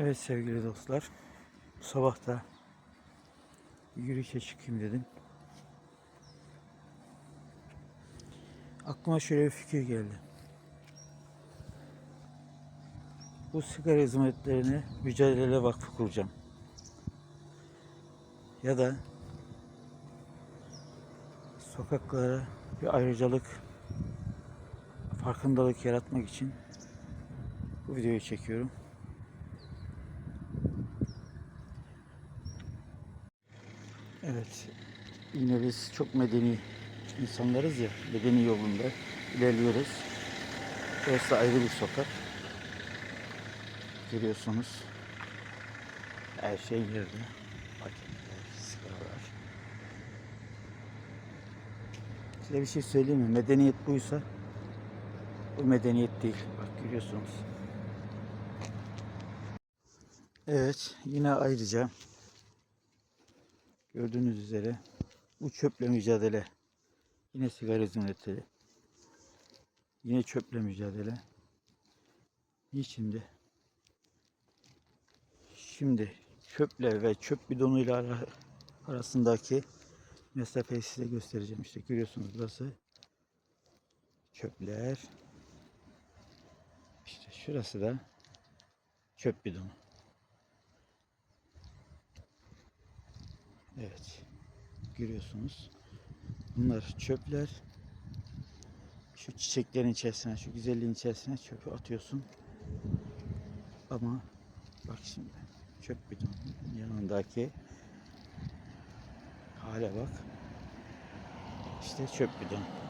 Evet sevgili dostlar. Bu sabah da yürüyüşe çıkayım dedim. Aklıma şöyle bir fikir geldi. Bu sigara hizmetlerini Mücadele Vakfı kuracağım. Ya da sokaklara bir ayrıcalık, farkındalık yaratmak için bu videoyu çekiyorum. Evet. Yine biz çok medeni insanlarız ya. Medeni yolunda ilerliyoruz. Burası da ayrı bir sokak. Görüyorsunuz. Her şey yerde. Paketler, sigaralar. Size bir şey söyleyeyim mi? Medeniyet buysa bu medeniyet değil. Bak görüyorsunuz. Evet. Yine ayrıca Gördüğünüz üzere bu çöple mücadele. Yine sigara hizmetleri. Yine çöple mücadele. Niçindi? Şimdi çöple ve çöp bidonuyla ara- arasındaki mesafeyi size göstereceğim. İşte görüyorsunuz burası çöpler. İşte şurası da çöp bidonu. Evet. Görüyorsunuz. Bunlar çöpler. Şu çiçeklerin içerisine, şu güzelliğin içerisine çöpü atıyorsun. Ama bak şimdi çöp bidon yanındaki hale bak. İşte çöp bidon.